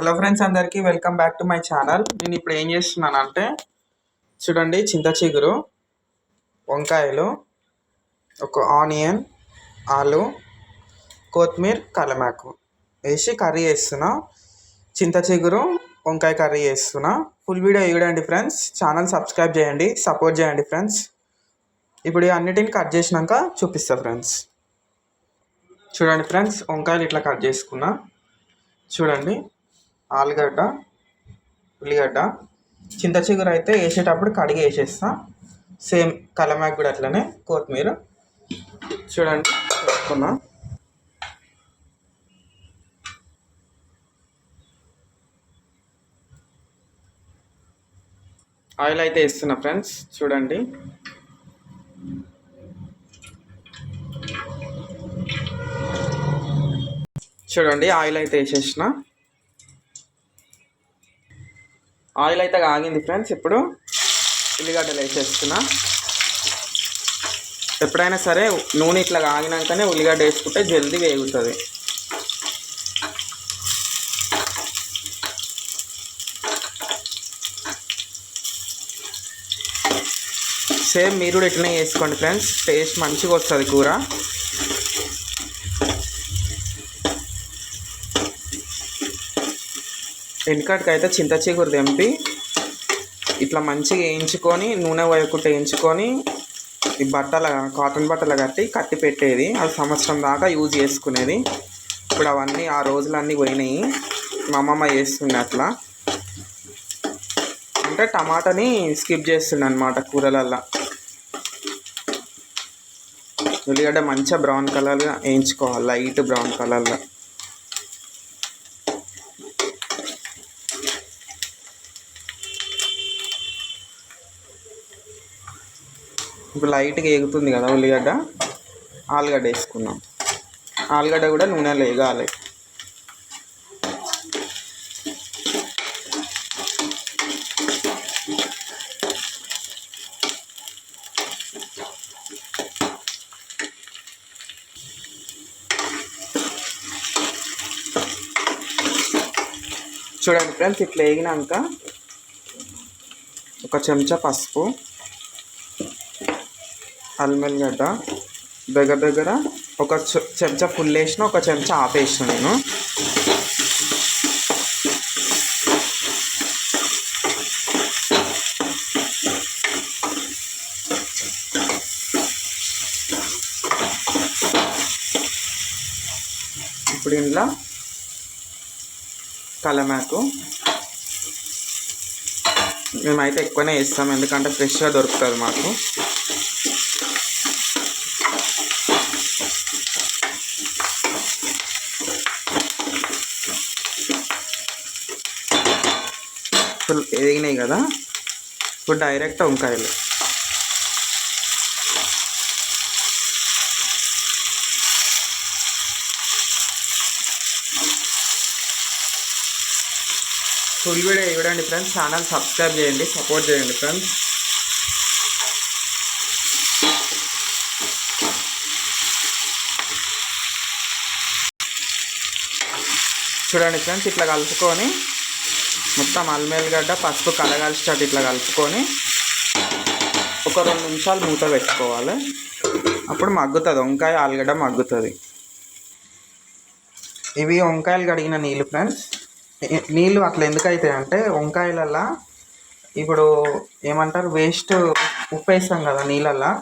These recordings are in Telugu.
హలో ఫ్రెండ్స్ అందరికీ welcome back to my channel. నేను ఇప్పుడు ఏం చేస్తున్నాను అంటే చూడండి చింత చిగురు వంకాయలు ఒక ఆనియన్ ఆలు కొత్తిమీర కలమాకు వేసి కర్రీ చేస్తున్నా. చింత చిగురు వంకాయ కర్రీ చేస్తున్నా. ఫుల్ వీడియో ఇవ్వడండి ఫ్రెండ్స్. ఛానల్ సబ్స్క్రైబ్ చేయండి సపోర్ట్ చేయండి ఫ్రెండ్స్. ఇప్పుడు అన్నిటిని కట్ చేసినాక చూపిస్తా ఫ్రెండ్స్. చూడండి ఫ్రెండ్స్ వంకాయలు ఇట్లా కట్ చేసుకున్నా. చూడండి. ఆలుగడ్డ ఉల్లిగడ్డ చింత చిగురు అయితే వేసేటప్పుడు కడిగి వేసేస్తా. సేమ్ కలమాకు కూడా అట్లనే కొత్తిమీర. చూడండి పెట్టుకున్నా ఆయిల్ అయితే వేస్తున్నా ఫ్రెండ్స్ చూడండి. చూడండి ఆయిల్ అయితే వేసేసిన. ఆయిల్ అయితే ఆగింది ఫ్రెండ్స్. ఇప్పుడు ఉల్లిగడ్డలు వేసేస్తున్నా. ఎప్పుడైనా సరే నూనె ఇట్లా ఆగినాకనే ఉల్లిగడ్డ వేసుకుంటే జల్దీ వేగుతుంది. సేమ్ మీరు కూడా ఇట్లనే చేసుకోండి ఫ్రెండ్స్. టేస్ట్ మంచిగా వస్తుంది కూర. వెనకటికి అయితే చింత చిగురు తెంపి ఇట్లా మంచిగా వేయించుకొని నూనె వేయకుండా వేయించుకొని ఈ బట్టల కాటన్ బట్టలు కట్టి కట్టి పెట్టేది. అది సంవత్సరం దాకా యూజ్ చేసుకునేది. ఇప్పుడు అవన్నీ ఆ రోజులన్నీ పోయినాయి. మా అమ్మమ్మ చేస్తుండే అట్లా. అంటే టమాటాని స్కిప్ చేస్తుండే అనమాట కూరలల్లో. ఉల్లిగడ్డ మంచిగా బ్రౌన్ కలర్గా వేయించుకోవాలి లైట్ బ్రౌన్ కలర్లో. ఇప్పుడు లైట్గా ఎగుతుంది కదా ఉల్లిగడ్డ ఆలుగడ్డ వేసుకున్నాం ఆలుగడ్డ కూడా నూనెలో వేగాలి చూడండి ఫ్రెండ్స్ ఇట్లా వేగినాక ఒక చెంచా పసుపు అల్మెల్లిగడ్డ దగ్గర దగ్గర ఒక చెంచా ఫుల్ వేసిన ఒక చెంచా ఆపేసిన నేను. ఇప్పుడు ఇంట్లో కలమాకు. మేమైతే ఎక్కువనే వేస్తాం ఎందుకంటే ఫ్రెష్గా దొరుకుతుంది మాకు. ఫుల్ ఎదిగినాయి కదా. ఇప్పుడు డైరెక్ట్ వంకాయలు. ఫుల్ వీడియో ఇవ్వడండి ఫ్రెండ్స్. ఛానల్ సబ్స్క్రైబ్ చేయండి సపోర్ట్ చేయండి ఫ్రెండ్స్. చూడండి ఫ్రెండ్స్ ఇట్లా కలుపుకొని మొత్తం అల్మేలుగడ్డ పసుపు కలగాల్సినట్టు ఇట్లా కలుపుకొని ఒక రెండు నిమిషాలు మూత పెట్టుకోవాలి. అప్పుడు మగ్గుతుంది వంకాయ ఆలుగడ్డ మగ్గుతుంది. ఇవి వంకాయలు కడిగిన నీళ్ళు ఫ్రెండ్స్. నీళ్ళు అట్లా ఎందుకు అవుతాయి అంటే వంకాయలల్లో ఇప్పుడు ఏమంటారు వేస్ట్ ఉప్పు వేస్తాం కదా నీళ్ళల్లో.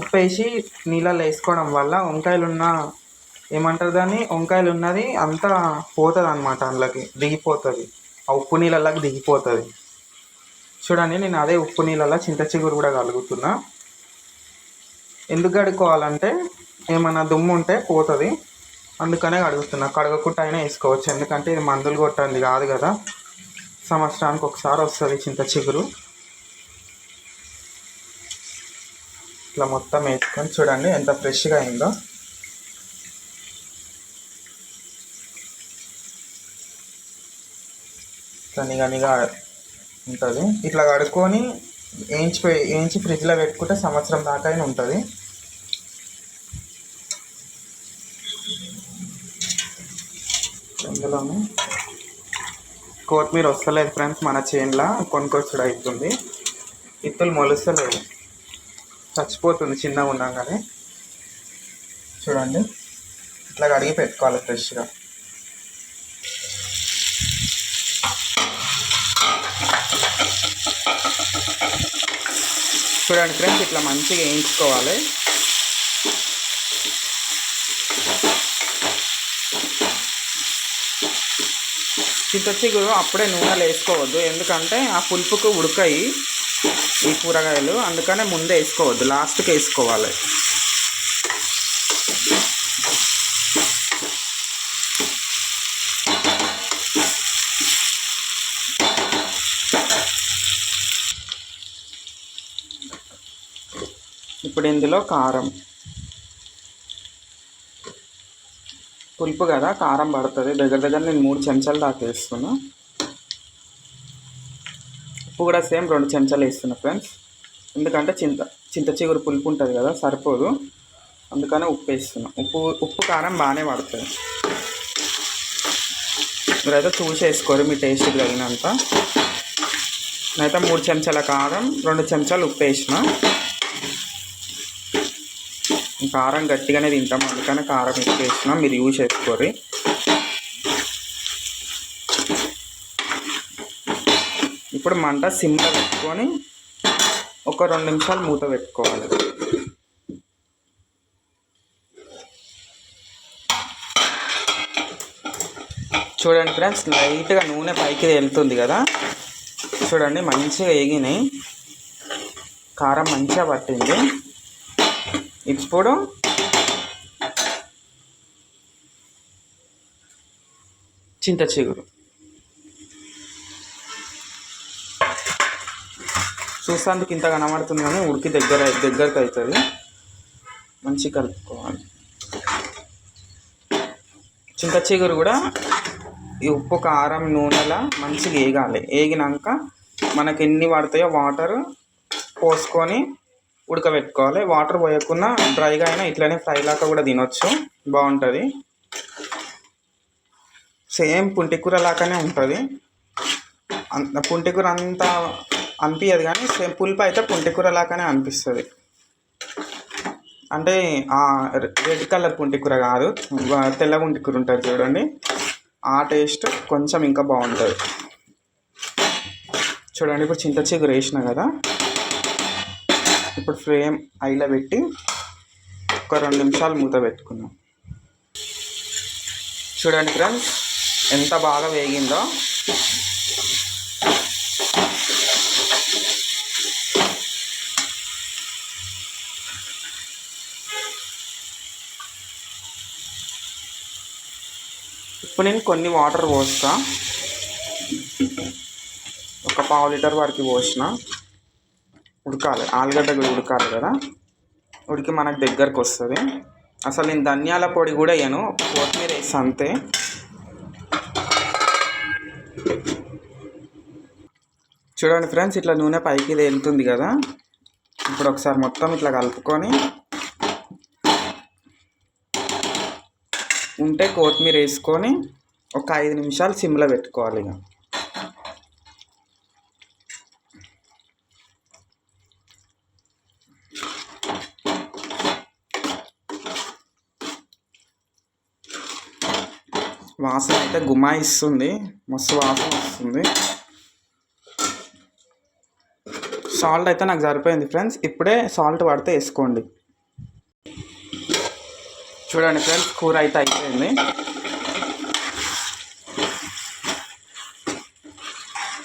ఉప్పు వేసి నీళ్ళల్లో వేసుకోవడం వల్ల వంకాయలు ఉన్న ఏమంటారు దాన్ని వంకాయలు ఉన్నది అంతా పోతుంది అనమాట అందులోకి దిగిపోతుంది. ఆ ఉప్పు నీళ్ళలోకి దిగిపోతుంది. చూడండి నేను అదే ఉప్పు నీళ్ళలో చింత చిగురు కూడా కలుగుతున్నా. ఎందుకు కడుక్కోవాలంటే ఏమైనా దుమ్ము ఉంటే పోతుంది. అందుకనే కడుగుతున్నా. కడగకుండా అయినా వేసుకోవచ్చు. ఎందుకంటే ఇది మందులు కొట్టండి కాదు కదా. సంవత్సరానికి ఒకసారి వస్తుంది చింత చిగురు. ఇట్లా మొత్తం వేసుకొని చూడండి ఎంత ఫ్రెష్గా అయిందో. ఇట్లా ఉంటుంది. ఇట్లా కడుక్కొని వేయించి వేయించి ఫ్రిడ్జ్లో పెట్టుకుంటే సంవత్సరం దాకా అయినా ఉంటుంది. ఇందులోనే కొత్తిమీర వస్తలేదు ఫ్రెండ్స్ మన చేన్లో కొనుక్కొచ్చుడు అవుతుంది ఇత్తులు మొలుస్తలేవు. చచ్చిపోతుంది చిన్నగా ఉన్నాం కానీ చూడండి. ఇట్లా కడిగి పెట్టుకోవాలి ఫ్రెష్గా. చూడండి ఫ్రెండ్స్ ఇట్లా మంచిగా వేయించుకోవాలి. చింత అప్పుడే నూనెలో వేసుకోవద్దు ఎందుకంటే ఆ పులుపుకు ఉడకాయి ఈ కూరగాయలు అందుకనే ముందే వేసుకోవద్దు లాస్ట్కి వేసుకోవాలి. ఇప్పుడు ఇందులో కారం. పులుపు కదా కారం పడుతుంది. దగ్గర దగ్గర నేను మూడు చెంచాలు దాకా వేస్తున్నా. ఉప్పు కూడా సేమ్ రెండు చెంచాలు వేస్తున్నా ఫ్రెండ్స్. ఎందుకంటే చింత చింత చిగురు పులుపు ఉంటుంది కదా సరిపోదు. అందుకనే ఉప్పు వేస్తున్నా. ఉప్పు ఉప్పు కారం బాగానే పడుతుంది. మీరైతే చూసి వేసుకోరు మీ టేస్ట్ తగినంత. నేనైతే మూడు చెంచాల కారం రెండు చెంచాలు ఉప్పు వేసిన. కారం గట్టిగానే తింటాం. అందుకని కారం ఎక్కువ మీరు యూజ్ చేసుకోరు ఇప్పుడు మంట సిమ్లో పెట్టుకొని ఒక రెండు నిమిషాలు మూత పెట్టుకోవాలి. చూడండి ఫ్రెండ్స్ లైట్గా నూనె పైకి వెళ్తుంది కదా. చూడండి మంచిగా వేగినాయి. కారం మంచిగా పట్టింది. ఇప్పుడు చింత చిగురు. చూసేందుకు ఇంత కనబడుతుంది కానీ ఉడికి దగ్గర దగ్గరకు అవుతుంది. మంచిగా కలుపుకోవాలి. చింత చిగురు కూడా ఈ ఉప్పు కారం నూనెలా మంచిగా వేగాలి వేగినాక మనకి ఎన్ని పడతాయో వాటర్ పోసుకొని ఉడకబెట్టుకోవాలి. వాటర్ పోయకుండా డ్రైగా అయినా ఇట్లనే ఫ్రై లాగా కూడా తినొచ్చు. బాగుంటుంది. సేమ్ పుంటికూర లాగానే ఉంటుంది. అంత పుంటికూర అంతా అనిపించదు కానీ సేమ్ పులుపు అయితే పుంటికూర లాగానే అనిపిస్తుంది. అంటే రెడ్ కలర్ పుంటికూర కాదు. తెల్ల పుంటికూర ఉంటుంది చూడండి. ఆ టేస్ట్ కొంచెం ఇంకా బాగుంటుంది. చూడండి ఇప్పుడు చింత చిగురు వేసిన కదా. ఇప్పుడు ఫ్రేమ్ ఐలో పెట్టి ఒక రెండు నిమిషాలు మూత పెట్టుకుందాం. చూడండి ఫ్రెండ్స్ ఎంత బాగా వేగిందో. ఇప్పుడు నేను కొన్ని వాటర్ పోస్తా. ఒక పావు లీటర్ వరకు పోసిన. ఉడకాలి. ఆలుగడ్డ కూడా ఉడకాలి కదా? ఉడికి మనకు దగ్గరకు వస్తుంది. అసలు నేను ధనియాల పొడి కూడా వేయను. కొత్తిమీర వేసి అంతే. చూడండి ఫ్రెండ్స్ ఇట్లా నూనె పైకి వెళ్తుంది కదా? ఇప్పుడు ఒకసారి మొత్తం ఇట్లా కలుపుకొని ఉంటే కొత్తిమీర వేసుకొని ఒక ఐదు నిమిషాలు సిమ్లో పెట్టుకోవాలి ఇక. వాసన అయితే గుమాయిస్తుంది. మస్తు వాసన వస్తుంది. సాల్ట్ అయితే నాకు సరిపోయింది ఫ్రెండ్స్ ఇప్పుడే సాల్ట్ పడితే వేసుకోండి. చూడండి ఫ్రెండ్స్ కూర అయితే అయిపోయింది.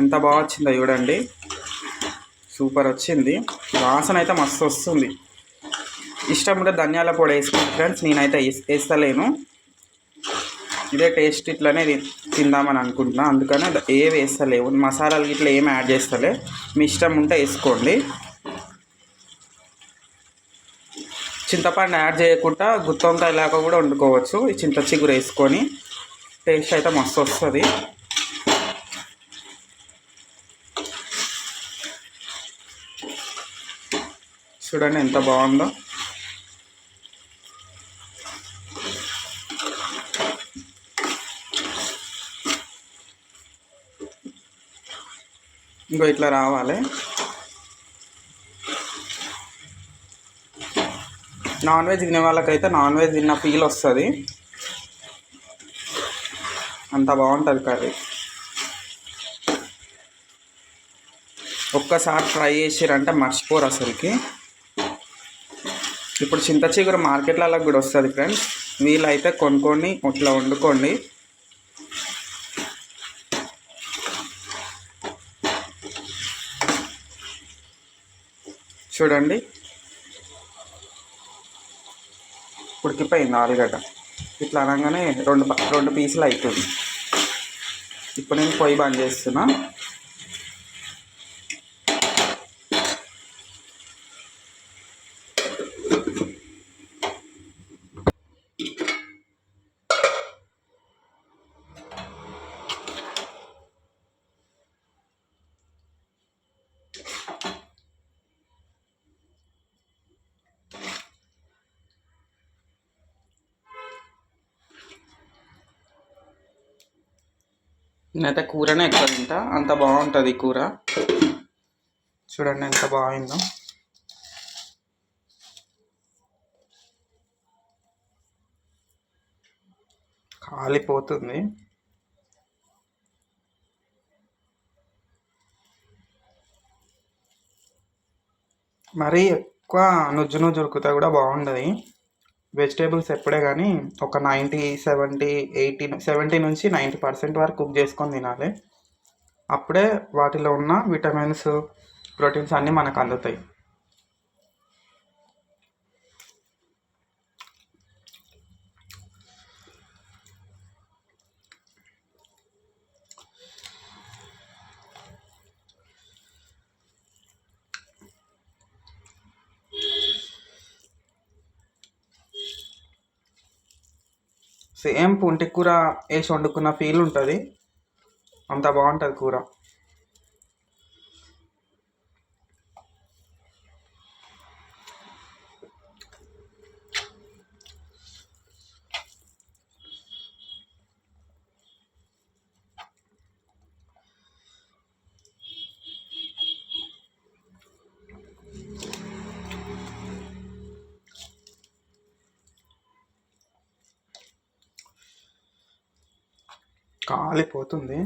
ఎంత బాగా వచ్చిందో చూడండి. సూపర్ వచ్చింది. వాసన అయితే మస్తు వస్తుంది. ఇష్టం ఉంటే ధనియాల పొడి వేసుకోండి ఫ్రెండ్స్ నేనైతే వేస్తలేను. ఇదే టేస్ట్ ఇట్లనే తిందామని అనుకుంటున్నా. అందుకనే ఏ వేస్తలేవు. మసాలాలు ఇట్లా ఏం యాడ్ చేస్తలే. మీ ఇష్టం ఉంటే వేసుకోండి. చింతపండు యాడ్ చేయకుండా గుత్తొంకాయ లేక కూడా వండుకోవచ్చు. ఈ చింత చిగురు వేసుకొని టేస్ట్ అయితే మస్తు వస్తుంది. చూడండి ఎంత బాగుందో. ఇంకో ఇట్లా రావాలి. నాన్ వెజ్ తినే వాళ్ళకైతే నాన్ వెజ్ తిన్న ఫీల్ వస్తుంది. అంత బాగుంటుంది కర్రీ. ఒక్కసారి ట్రై చేసిరంటే మర్చిపోరు అసలుకి. ఇప్పుడు చింత చిగురు మార్కెట్లలో కూడా వస్తుంది ఫ్రెండ్స్. వీలైతే కొనుక్కొని ఇట్లా వండుకోండి. చూడండి. ఉడికిపోయింది ఆలుగడ్డ ఇట్లా అనగానే రెండు రెండు పీసులు అవుతుంది ఇప్పుడు నేను పొయ్యి బంద్ చేస్తున్నా. నేనైతే కూరనే ఎక్కువ తింటా. అంత బాగుంటుంది ఈ కూర. చూడండి ఎంత బాగుందో. కాలిపోతుంది. మరీ ఎక్కువ నుజ్జు నుజ్జు ఉడికితే కూడా బాగుండదు. వెజిటేబుల్స్ ఎప్పుడే కానీ ఒక నైంటీ సెవెంటీ ఎయిటీ సెవెంటీ నుంచి నైంటీ పర్సెంట్ వరకు కుక్ చేసుకొని తినాలి. అప్పుడే వాటిలో ఉన్న విటమిన్స్ ప్రోటీన్స్ అన్నీ మనకు అందుతాయి. సేమ్ పుంటి కూర వేసి వండుకున్న ఫీల్ ఉంటుంది. అంత బాగుంటుంది కూర. కాలిపోతుంది.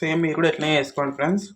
సేమ్ మీరు కూడా ఎట్లనే చేసుకోండి ఫ్రెండ్స్.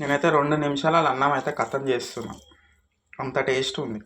నేనైతే రెండు నిమిషాలు అన్నం అయితే కథం చేస్తున్నాను అంత టేస్ట్ ఉంది.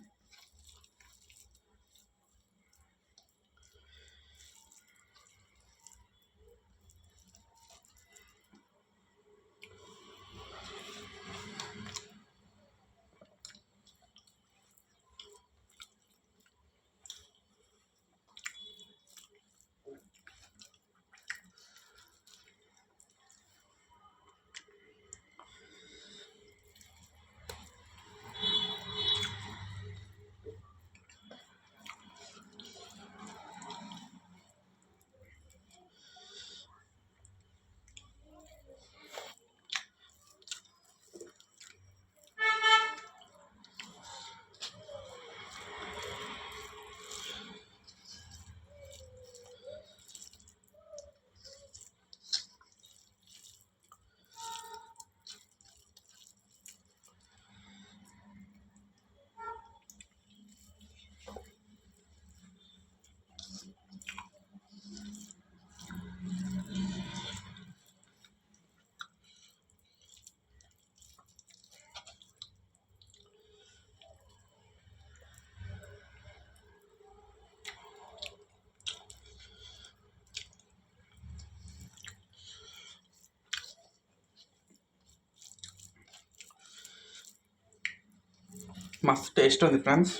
మస్తు టేస్ట్ ఉంది ఫ్రెండ్స్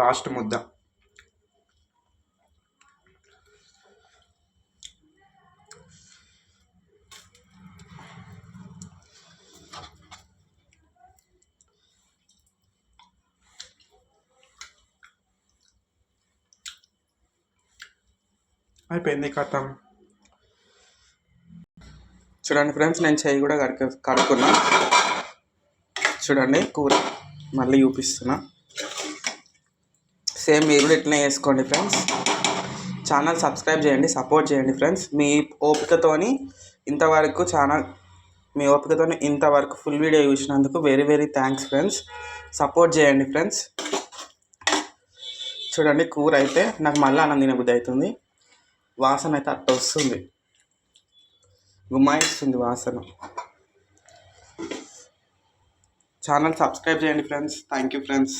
లాస్ట్ ముద్ద. అయిపోయింది కథం. చూడండి ఫ్రెండ్స్ నేను చేయి కూడా కడుకు కడుక్కున్నా. చూడండి కూర మళ్ళీ చూపిస్తున్నా. సేమ్ మీరు కూడా ఇట్లనే చేసుకోండి ఫ్రెండ్స్. ఛానల్ సబ్స్క్రైబ్ చేయండి సపోర్ట్ చేయండి ఫ్రెండ్స్. మీ ఓపికతోని ఇంతవరకు ఛానల్ మీ ఓపికతోని ఇంతవరకు ఫుల్ వీడియో చూసినందుకు very very thanks friends. Support చేయండి ఫ్రెండ్స్. చూడండి కూర అయితే నాకు మళ్ళీ అన్నం తినబుద్ధి అవుతుంది. వాసన అయితే అట్ట వస్తుంది. గుమాయిస్తుంది వాసన. ఛానల్ సబ్స్క్రైబ్ చేయండి ఫ్రెండ్స్. Thank you friends